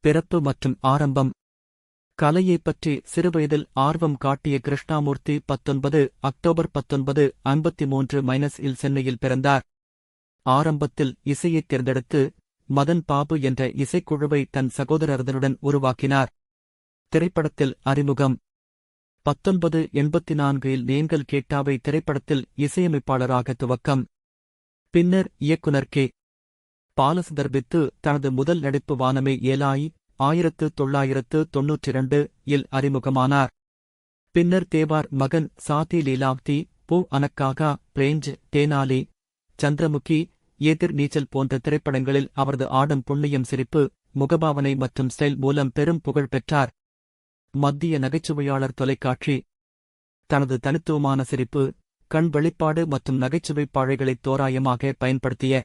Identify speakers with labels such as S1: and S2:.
S1: பிறப்பு மற்றும் ஆரம்பம். கலையைப் பற்றி சிறுவயதில் ஆர்வம் காட்டிய கிருஷ்ணாமூர்த்தி பத்தொன்பது அக்டோபர் பத்தொன்பது ஐம்பத்தி மூன்று மைனஸ் இல் சென்னையில் பிறந்தார். ஆரம்பத்தில் இசையைத் தேர்ந்தெடுத்து மதன் பாபு என்ற இசைக்குழுவை தன் சகோதரர்களுடன் உருவாக்கினார். திரைப்படத்தில் அறிமுகம். பத்தொன்பது எண்பத்தி நான்கில் நீங்கள் கேட்டாவை திரைப்படத்தில் இசையமைப்பாளராக துவக்கம். பின்னர் இயக்குனர் கே. பாலசுந்தர்பித்து தனது முதல் நடிப்பு வானமே ஏலாய் ஆயிரத்து தொள்ளாயிரத்து தொன்னூற்றிரண்டு இல் அறிமுகமானார். பின்னர் தேவார் மகன் சாதி லீலாவ்தி பூ அனக்காகா பிரேஞ்ச் தேனாலி சந்திரமுகி எதிர் நீச்சல் போன்ற திரைப்படங்களில் அவரது ஆடும் புண்ணியம் சிரிப்பு முகபாவனை மற்றும் ஸ்டைல் மூலம் பெரும் புகழ் பெற்றார். மத்திய நகைச்சுவையாளர் தொலைக்காட்சி. தனது தனித்துவமான சிரிப்பு கண் வெளிப்பாடு மற்றும் நகைச்சுவைப் பாழைகளை தோராயமாக பயன்படுத்திய